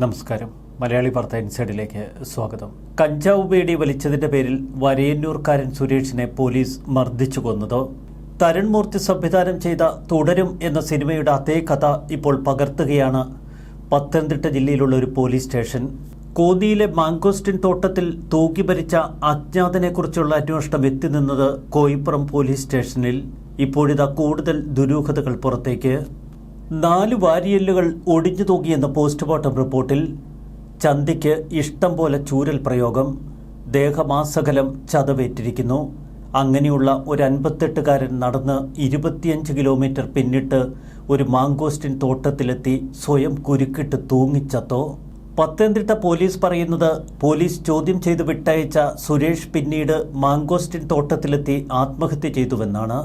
നമസ്കാരം. മലയാളി വാർത്ത ഇൻസൈഡിലേക്ക് സ്വാഗതം. കഞ്ചാവ് പേടി വലിച്ചതിന്റെ പേരിൽ വരയന്നൂർക്കാരൻ സുരേഷിനെ പോലീസ് മർദ്ദിച്ചു കൊന്നത്. തരുൺമൂർത്തി സംവിധാനം ചെയ്ത തുടരും എന്ന സിനിമയുടെ അതേ കഥ ഇപ്പോൾ പകർത്തുകയാണ് പത്തനംതിട്ട ജില്ലയിലുള്ള ഒരു പോലീസ് സ്റ്റേഷൻ. കോന്നിയിലെ മാങ്കോസ്റ്റിൻ തോട്ടത്തിൽ തൂക്കി ഭരിച്ച അജ്ഞാതനെക്കുറിച്ചുള്ള അന്വേഷണം എത്തി നിന്നത് കോയിപ്പുറം പോലീസ് സ്റ്റേഷനിൽ. ഇപ്പോഴിതാ കൂടുതൽ ദുരൂഹതകൾ പുറത്തേക്ക്. നാല് വാരിയല്ലുകൾ ഒടിഞ്ഞു തൂങ്ങിയെന്ന പോസ്റ്റ്മോർട്ടം റിപ്പോർട്ടിൽ ചന്തിക്ക് ഇഷ്ടം പോലെ ചൂരൽ പ്രയോഗം ദേഹമാസകലം ചതവേറ്റിരിക്കുന്നു. അങ്ങനെയുള്ള ഒരു അൻപത്തെട്ടുകാരൻ നടന്ന് ഇരുപത്തിയഞ്ച് കിലോമീറ്റർ പിന്നിട്ട് ഒരു മാങ്കോസ്റ്റിൻ തോട്ടത്തിലെത്തി സ്വയം കുരുക്കിട്ട് തൂങ്ങിച്ചത്തോ. പത്തനംതിട്ട പോലീസ് പറയുന്നത് പോലീസ് ചോദ്യം ചെയ്ത് വിട്ടയച്ച സുരേഷ് പിന്നീട് മാങ്കോസ്റ്റിൻ തോട്ടത്തിലെത്തി ആത്മഹത്യ ചെയ്തുവെന്നാണ്.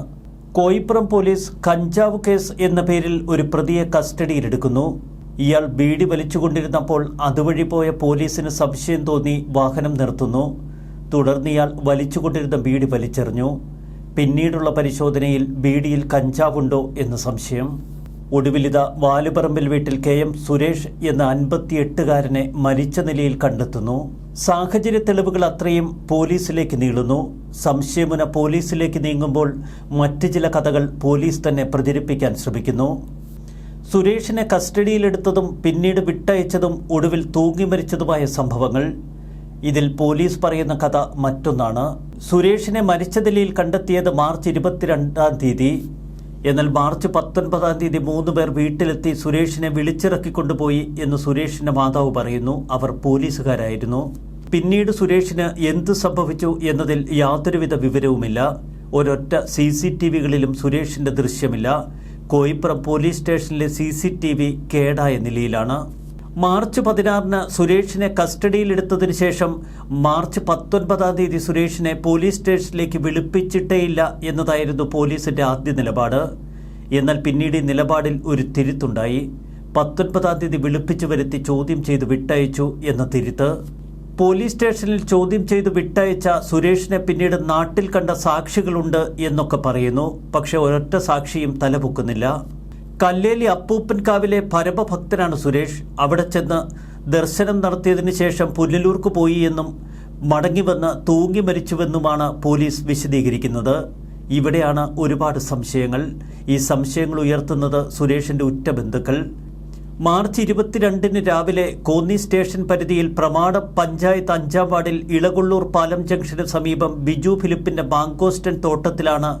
കോയിപ്പുറം പോലീസ് കഞ്ചാവ് കേസ് എന്ന പേരിൽ ഒരു പ്രതിയെ കസ്റ്റഡിയിലെടുക്കുന്നു. ഇയാൾ ബീഡി വലിച്ചുകൊണ്ടിരുന്നപ്പോൾ അതുവഴി പോയ പോലീസിന് സംശയം തോന്നി വാഹനം നിർത്തുന്നു. തുടർന്ന് ഇയാൾ വലിച്ചുകൊണ്ടിരുന്ന ബീഡി വലിച്ചെറിഞ്ഞു. പിന്നീടുള്ള പരിശോധനയിൽ ബീഡിയിൽ കഞ്ചാവുണ്ടോ എന്ന് സംശയം. ഒടുവിലിത വാലുപറമ്പിൽ വീട്ടിൽ കെ എം സുരേഷ് എന്ന അൻപത്തിയെട്ടുകാരനെ മരിച്ച നിലയിൽ കണ്ടെത്തുന്നു. സാഹചര്യ തെളിവുകൾ അത്രയും പോലീസിലേക്ക് നീളുന്നു. സംശയമുന പോലീസിലേക്ക് നീങ്ങുമ്പോൾ മറ്റ് ചില കഥകൾ പോലീസ് തന്നെ പ്രചരിപ്പിക്കാൻ ശ്രമിക്കുന്നു. സുരേഷിനെ കസ്റ്റഡിയിലെടുത്തതും പിന്നീട് വിട്ടയച്ചതും ഒടുവിൽ തൂങ്ങി മരിച്ചതുമായ സംഭവങ്ങൾ. ഇതിൽ പോലീസ് പറയുന്ന കഥ മറ്റൊന്നാണ്. സുരേഷിനെ മരിച്ച നിലയിൽ കണ്ടെത്തിയത് മാർച്ച് ഇരുപത്തിരണ്ടാം തീയതി. എന്നാൽ മാർച്ച് പത്തൊൻപതാം തീയതി മൂന്ന് പേർ വീട്ടിലെത്തി സുരേഷിനെ വിളിച്ചിറക്കിക്കൊണ്ടുപോയി എന്ന് സുരേഷിന്റെ മാതാവ് പറയുന്നു. അവർ പോലീസുകാരായിരുന്നു. പിന്നീട് സുരേഷിന് എന്ത് സംഭവിച്ചു എന്നതിൽ യാതൊരുവിധ വിവരവുമില്ല. ഒരൊറ്റ സി സി ടി വികളിലും സുരേഷിന്റെ ദൃശ്യമില്ല. കോയിപ്പുറം പോലീസ് സ്റ്റേഷനിലെ സി സി ടി വി കേടായ നിലയിലാണ്. മാർച്ച് പതിനാറിന് സുരേഷിനെ കസ്റ്റഡിയിലെടുത്തതിനു ശേഷം മാർച്ച് പത്തൊൻപതാം തീയതി സുരേഷിനെ പോലീസ് സ്റ്റേഷനിലേക്ക് വിളിപ്പിച്ചിട്ടേയില്ല എന്നതായിരുന്നു പോലീസിന്റെ ആദ്യ നിലപാട്. എന്നാൽ പിന്നീട് ഈ നിലപാടിൽ ഒരു തിരുത്തുണ്ടായി. പത്തൊൻപതാം തീയതി വിളിപ്പിച്ചു വരുത്തി ചോദ്യം ചെയ്ത് വിട്ടയച്ചു എന്ന തിരുത്ത്. പോലീസ് സ്റ്റേഷനിൽ ചോദ്യം ചെയ്ത് വിട്ടയച്ച സുരേഷിനെ പിന്നീട് നാട്ടിൽ കണ്ട സാക്ഷികളുണ്ട് എന്നൊക്കെ പറയുന്നു. പക്ഷെ ഒരൊറ്റ സാക്ഷിയും തലപൊക്കുന്നില്ല. കല്ലേലി അപ്പൂപ്പൻകാവിലെ പരമഭക്തനാണ് സുരേഷ്. അവിടെ ചെന്ന് ദർശനം നടത്തിയതിന് ശേഷം പുല്ലലൂർക്ക് പോയി എന്നും മടങ്ങി വന്ന് തൂങ്ങി മരിച്ചുവെന്നുമാണ് പോലീസ് വിശദീകരിക്കുന്നത്. ഇവിടെയാണ് ഒരുപാട് സംശയങ്ങൾ. ഈ സംശയങ്ങൾ ഉയർത്തുന്നത് സുരേഷിന്റെ ഉറ്റ ബന്ധുക്കൾ. മാർച്ച് ഇരുപത്തിരണ്ടിന് രാവിലെ കോന്നി സ്റ്റേഷൻ പരിധിയിൽ പ്രമാട പഞ്ചായത്ത് അഞ്ചാം വാർഡിൽ ഇളകൊള്ളൂർ പാലം ജംഗ്ഷന് സമീപം ബിജു ഫിലിപ്പിന്റെ ബാങ്കോസ്റ്റൻ തോട്ടത്തിലാണ്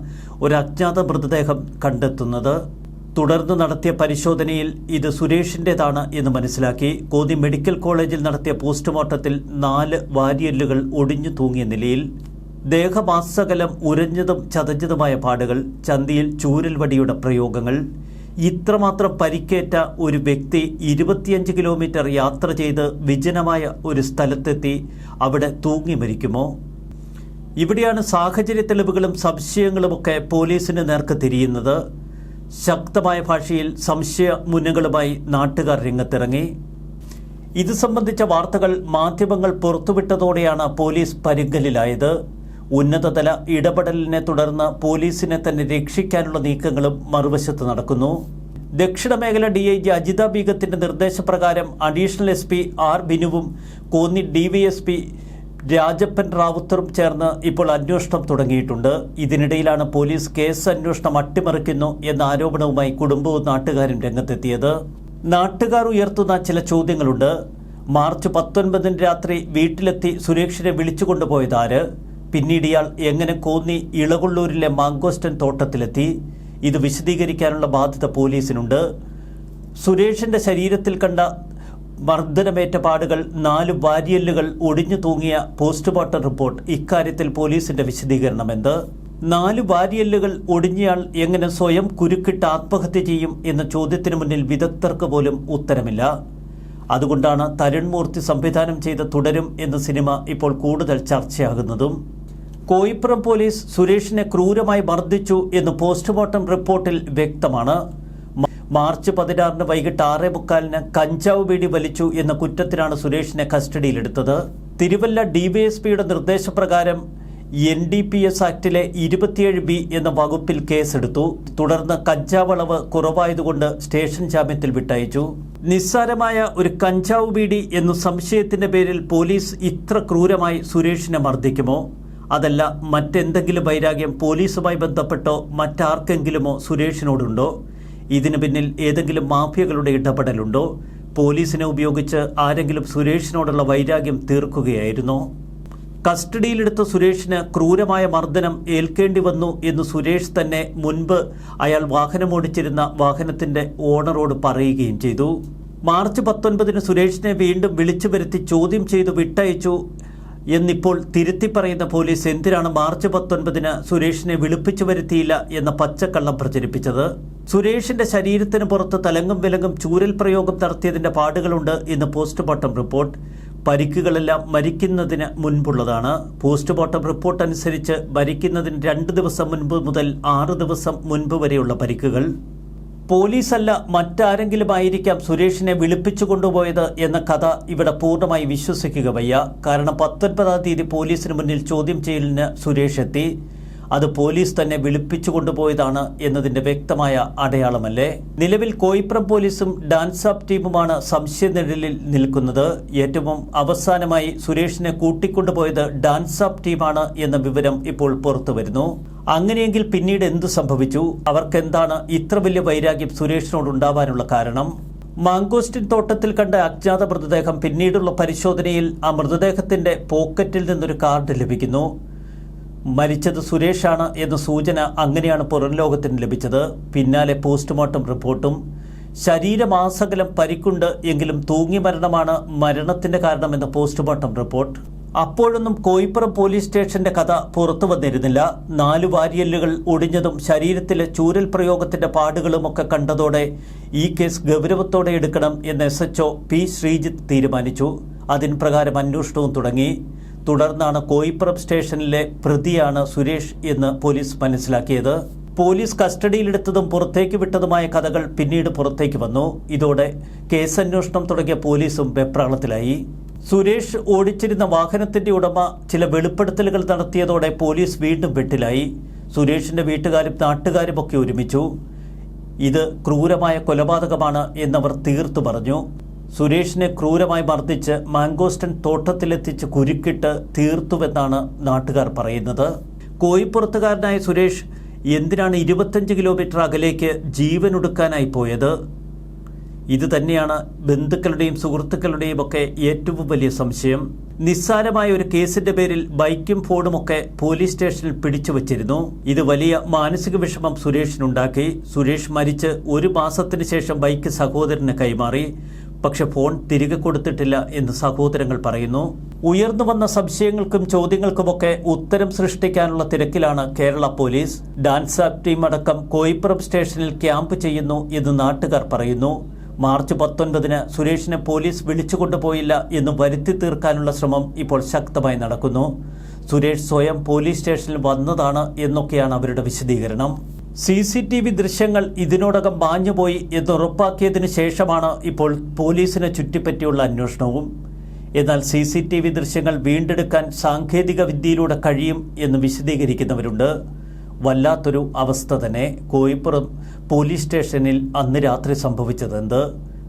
ഒരു അജ്ഞാത മൃതദേഹം കണ്ടെത്തുന്നത്. തുടർന്ന് നടത്തിയ പരിശോധനയിൽ ഇത് സുരേഷിന്റെതാണ് എന്ന് മനസ്സിലാക്കി. കോന്നി മെഡിക്കൽ കോളേജിൽ നടത്തിയ പോസ്റ്റ്മോർട്ടത്തിൽ നാല് വാരിയല്ലുകൾ ഒടിഞ്ഞു തൂങ്ങിയ നിലയിൽ ദേഹമാസകലം ഉരഞ്ഞതും ചതഞ്ഞതുമായ പാടുകൾ ചന്തിയിൽ ചൂരൽ വടിയുടെ പ്രയോഗങ്ങൾ ഇത്രമാത്രം പരിക്കേറ്റ ഒരു വ്യക്തി ഇരുപത്തിയഞ്ച് കിലോമീറ്റർ യാത്ര ചെയ്ത് വിജനമായ ഒരു സ്ഥലത്തെത്തി അവിടെ തൂങ്ങി മരിക്കുമോ? ഇവിടെയാണ് സാഹചര്യ തെളിവുകളും സംശയങ്ങളുമൊക്കെ പോലീസിന് നേർക്ക് തിരിയുന്നത്. ശക്തമായ ഭാഷയിൽ സംശയ മുന്നങ്ങളുമായി നാട്ടുകാർ രംഗത്തിറങ്ങി. ഇത് സംബന്ധിച്ച വാർത്തകൾ മാധ്യമങ്ങൾ പുറത്തുവിട്ടതോടെയാണ് പോലീസ് പരുങ്കലിലായത് ഉന്നതതല ഇടപെടലിനെ തുടർന്ന് പോലീസിനെ തന്നെ രക്ഷിക്കാനുള്ള നീക്കങ്ങളും മറുവശത്ത് നടക്കുന്നു. ദക്ഷിണ മേഖല ഡി ഐ ജി അജിത ബീഗത്തിന്റെ നിർദ്ദേശപ്രകാരം additional S P R ബിനുവും Konni D S P Rajappan റാവുത്തറും ചേർന്ന് ഇപ്പോൾ അന്വേഷണം തുടങ്ങിയിട്ടുണ്ട്. ഇതിനിടയിലാണ് പോലീസ് കേസ് അന്വേഷണം അട്ടിമറിക്കുന്നു എന്ന ആരോപണവുമായി കുടുംബവും നാട്ടുകാരും രംഗത്തെത്തിയത്. നാട്ടുകാർ ഉയർത്തുന്ന ചില ചോദ്യങ്ങളുണ്ട്. മാർച്ച് പത്തൊൻപതിന് രാത്രി വീട്ടിലെത്തി സുരേഷിനെ വിളിച്ചു വിളിച്ചുകൊണ്ടുപോയതാര്? പിന്നീട് ഇയാൾ എങ്ങനെ കോന്നി ഇളകൊള്ളൂരിലെ മാങ്കോസ്റ്റൻ തോട്ടത്തിലെത്തി? ഇത് വിശദീകരിക്കാനുള്ള ബാധ്യത പോലീസിനുണ്ട്. സുരേഷിന്റെ ശരീരത്തിൽ കണ്ട മർദ്ദനമേറ്റ പാടുകൾ നാല് വാരിയല്ലുകൾ ഒടിഞ്ഞു തൂങ്ങിയ പോസ്റ്റ്മോർട്ടം റിപ്പോർട്ട് ഇക്കാര്യത്തിൽ പോലീസിന്റെ വിശദീകരണം എന്ത് നാല് വാരിയല്ലുകൾ ഒടിഞ്ഞയാൾ എങ്ങനെ സ്വയം കുരുക്കിട്ട് ആത്മഹത്യ ചെയ്യും എന്ന ചോദ്യത്തിന് മുന്നിൽ വിദഗ്ധർക്ക് പോലും ഉത്തരമില്ല. അതുകൊണ്ടാണ് തരുൺമൂർത്തി സംവിധാനം ചെയ്ത തുടരും എന്ന സിനിമ ഇപ്പോൾ കൂടുതൽ ചർച്ചയാകുന്നതും. കോയിപ്പുറം പോലീസ് സുരേഷിനെ ക്രൂരമായി മർദ്ദിച്ചു എന്ന് പോസ്റ്റ്മോർട്ടം റിപ്പോർട്ടിൽ വ്യക്തമാണ്. മാർച്ച് പതിനാറിന് വൈകിട്ട് ആറേ മുക്കാലിന് കഞ്ചാവ് ബീഡി വലിച്ചു എന്ന കുറ്റത്തിനാണ് സുരേഷിനെ കസ്റ്റഡിയിലെടുത്തത്. തിരുവല്ല ഡിവൈഎസ്പിയുടെ നിർദ്ദേശപ്രകാരം എൻ ഡി പി എസ് ആക്ടിലെ ഇരുപത്തിയേഴ് ബി എന്ന വകുപ്പിൽ കേസെടുത്തു. തുടർന്ന് കഞ്ചാവളവ് കുറവായതുകൊണ്ട് സ്റ്റേഷൻ ജാമ്യത്തിൽ വിട്ടയച്ചു. നിസ്സാരമായ ഒരു കഞ്ചാവ് ബീഡി എന്ന സംശയത്തിന്റെ പേരിൽ പോലീസ് ഇത്ര ക്രൂരമായി സുരേഷിനെ മർദ്ദിക്കുമോ? അതല്ല മറ്റെന്തെങ്കിലും വൈരാഗ്യം പോലീസുമായി ബന്ധപ്പെട്ടോ മറ്റാർക്കെങ്കിലുമോ സുരേഷിനോടുണ്ടോ? ഇതിനു പിന്നിൽ ഏതെങ്കിലും മാഫിയകളുടെ ഇടപെടലുണ്ടോ? പോലീസിനെ ഉപയോഗിച്ച് ആരെങ്കിലും സുരേഷിനോടുള്ള വൈരാഗ്യം തീർക്കുകയായിരുന്നോ? കസ്റ്റഡിയിലെടുത്ത സുരേഷിന് ക്രൂരമായ മർദ്ദനം ഏൽക്കേണ്ടി വന്നു എന്ന് സുരേഷ് തന്നെ മുൻപ് അയാൾ വാഹനമോടിച്ചിരുന്ന വാഹനത്തിന്റെ ഓണറോട് പറയുകയും ചെയ്തു. മാർച്ച് പത്തൊൻപതിന് സുരേഷിനെ വീണ്ടും വിളിച്ചു വരുത്തി ചോദ്യം ചെയ്തു വിട്ടയച്ചു എന്നിപ്പോൾ തിരുത്തി പറയുന്ന പോലീസ് എന്തിനാണ് മാർച്ച് പത്തൊൻപതിന് സുരേഷിനെ വിളിപ്പിച്ചു വരുത്തിയില്ല എന്ന പച്ചക്കള്ളം പ്രചരിപ്പിച്ചത്? സുരേഷിന്റെ ശരീരത്തിന് പുറത്ത് തലങ്ങും വിലങ്ങും ചൂരൽ പ്രയോഗം നടത്തിയതിന്റെ പാടുകളുണ്ട് എന്ന് പോസ്റ്റ്മോർട്ടം റിപ്പോർട്ട്. പരിക്കുകളെല്ലാം മരിക്കുന്നതിന് മുൻപുള്ളതാണ്. പോസ്റ്റ്മോർട്ടം റിപ്പോർട്ട് അനുസരിച്ച് മരിക്കുന്നതിന് രണ്ട് ദിവസം മുൻപ് മുതൽ ആറ് ദിവസം മുൻപ് വരെയുള്ള പരിക്കുകൾ. പോലീസല്ല മറ്റാരെങ്കിലും ആയിരിക്കാം സുരേഷിനെ വിളിപ്പിച്ചു കൊണ്ടുപോയത് എന്ന കഥ ഇവിടെ പൂർണമായി വിശ്വസിക്കുക വയ്യ. കാരണം പത്തൊൻപതാം തീയതി പോലീസിന് മുന്നിൽ ചോദ്യം ചെയ്യലിന് സുരേഷ് എത്തി. അത് പോലീസ് തന്നെ വിളിപ്പിച്ചു കൊണ്ടുപോയതാണ് എന്നതിന്റെ വ്യക്തമായ അടയാളമല്ലേ? നിലവിൽ കോയിപ്രം പോലീസും ഡാൻസ് ആപ്പ് ടീമുമാണ് സംശയനിഴലിൽ നിൽക്കുന്നത്. ഏറ്റവും അവസാനമായി സുരേഷിനെ കൂട്ടിക്കൊണ്ടുപോയത് ഡാൻസ് ആപ്പ് ടീമാണ് എന്ന വിവരം ഇപ്പോൾ പുറത്തു വരുന്നു. അങ്ങനെയെങ്കിൽ പിന്നീട് എന്തു സംഭവിച്ചു? അവർക്കെന്താണ് ഇത്ര വലിയ വൈരാഗ്യം സുരേഷിനോട് ഉണ്ടാവാനുള്ള കാരണം? മാങ്കോസ്റ്റിൻ തോട്ടത്തിൽ കണ്ട അജ്ഞാത മൃതദേഹം പിന്നീടുള്ള പരിശോധനയിൽ ആ മൃതദേഹത്തിന്റെ പോക്കറ്റിൽ നിന്നൊരു കാർഡ് ലഭിക്കുന്നു. മരിച്ചത് സുരേഷാണ് എന്ന സൂചന അങ്ങനെയാണ് പുറം ലോകത്തിന് ലഭിച്ചത്. പിന്നാലെ പോസ്റ്റ്മോർട്ടം റിപ്പോർട്ടും. ശരീരമാസകലം പരിക്കുണ്ട് എങ്കിലും തൂങ്ങി മരണമാണ് മരണത്തിന്റെ കാരണമെന്ന് പോസ്റ്റ്മോർട്ടം റിപ്പോർട്ട്. അപ്പോഴൊന്നും കോയിപ്പുറം പോലീസ് സ്റ്റേഷന്റെ കഥ പുറത്തു വന്നിരുന്നില്ല. നാലു വാരിയല്ലുകൾ ഒടിഞ്ഞതും ശരീരത്തിലെ ചൂരൽ പ്രയോഗത്തിന്റെ പാടുകളുമൊക്കെ കണ്ടതോടെ ഈ കേസ് ഗൗരവത്തോടെ എടുക്കണം എന്ന് എസ് എച്ച്ഒ പി ശ്രീജിത്ത് തീരുമാനിച്ചു. അതിൻ പ്രകാരം അന്വേഷണവും തുടങ്ങി. തുടർന്നാണ് കോയിപ്പുറം സ്റ്റേഷനിലെ പ്രതിയാണ് സുരേഷ് എന്ന് പോലീസ് മനസ്സിലാക്കിയത്. പോലീസ് കസ്റ്റഡിയിലെടുത്തതും പുറത്തേക്ക് വിട്ടതുമായ കഥകൾ പിന്നീട് പുറത്തേക്ക് വന്നു. ഇതോടെ കേസന്വേഷണം തുടങ്ങിയ പോലീസും വെപ്രാളത്തിലായി. സുരേഷ് ഓടിച്ചിരുന്ന വാഹനത്തിന്റെ ഉടമ ചില വെളിപ്പെടുത്തലുകൾ നടത്തിയതോടെ പോലീസ് വീണ്ടും വെട്ടിലായി. സുരേഷിന്റെ വീട്ടുകാരും നാട്ടുകാരും ഒക്കെ ഒരുമിച്ചു. ഇത് ക്രൂരമായ കൊലപാതകമാണ് എന്നവർ തീർത്തു പറഞ്ഞു. സുരേഷിനെ ക്രൂരമായി മർദ്ദിച്ച് മാങ്കോസ്റ്റൻ തോട്ടത്തിലെത്തിച്ച് കുരുക്കിട്ട് തീർത്തുവെന്നാണ് നാട്ടുകാർ പറയുന്നത്. കോയിപ്പുറത്തുകാരനായ സുരേഷ് എന്തിനാണ് ഇരുപത്തഞ്ച് കിലോമീറ്റർ അകലേക്ക് ജീവനൊടുക്കാനായി പോയത്? ഇത് തന്നെയാണ് ബന്ധുക്കളുടെയും സുഹൃത്തുക്കളുടെയും ഒക്കെ ഏറ്റവും വലിയ സംശയം. നിസ്സാരമായ ഒരു കേസിന്റെ പേരിൽ ബൈക്കും ഫോണും ഒക്കെ പോലീസ് സ്റ്റേഷനിൽ പിടിച്ചു വച്ചിരുന്നു. ഇത് വലിയ മാനസിക വിഷമം സുരേഷിനുണ്ടാക്കി. സുരേഷ് മരിച്ച് ഒരു മാസത്തിന് ശേഷം ബൈക്ക് സഹോദരന് കൈമാറി. പക്ഷെ ഫോൺ തിരികെ കൊടുത്തിട്ടില്ല എന്ന് സഹോദരങ്ങൾ പറയുന്നു. ഉയർന്നു വന്ന സംശയങ്ങൾക്കും ചോദ്യങ്ങൾക്കുമൊക്കെ ഉത്തരം സൃഷ്ടിക്കാനുള്ള തിരക്കിലാണ് Kerala police. Dance app team അടക്കം കോയിപ്പുറം സ്റ്റേഷനിൽ ക്യാമ്പ് ചെയ്യുന്നു എന്ന് നാട്ടുകാർ പറയുന്നു. മാർച്ച് പത്തൊൻപതിന് സുരേഷിനെ പോലീസ് വിളിച്ചുകൊണ്ടുപോയില്ല എന്ന് വരുത്തി തീർക്കാനുള്ള ശ്രമം ഇപ്പോൾ ശക്തമായി നടക്കുന്നു. സുരേഷ് സ്വയം പോലീസ് സ്റ്റേഷനിൽ വന്നതാണ് എന്നൊക്കെയാണ് അവരുടെ വിശദീകരണം. സി സി ടി വി ദൃശ്യങ്ങൾ ഇതിനോടകം മാഞ്ഞുപോയി എന്ന് ഉറപ്പാക്കിയതിനു ശേഷമാണ് ഇപ്പോൾ പോലീസിനെ ചുറ്റിപ്പറ്റിയുള്ള അന്വേഷണവും. എന്നാൽ സി സി ടി വി ദൃശ്യങ്ങൾ വീണ്ടെടുക്കാൻ സാങ്കേതിക വിദ്യയിലൂടെ കഴിയും എന്ന് വിശദീകരിക്കുന്നവരുണ്ട്. വല്ലാത്തൊരു അവസ്ഥ തന്നെ കോയിപ്പുറം പോലീസ് സ്റ്റേഷനിൽ അന്ന് രാത്രി സംഭവിച്ചതെന്ത്?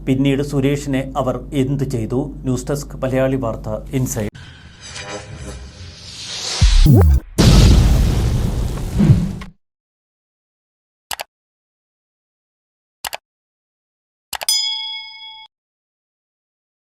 പിന്നീട് സുരേഷിനെ അവർ എന്തു ചെയ്തു? ന്യൂസ് ഡെസ്ക് മലയാളി വാർത്ത ഇൻസൈഡ്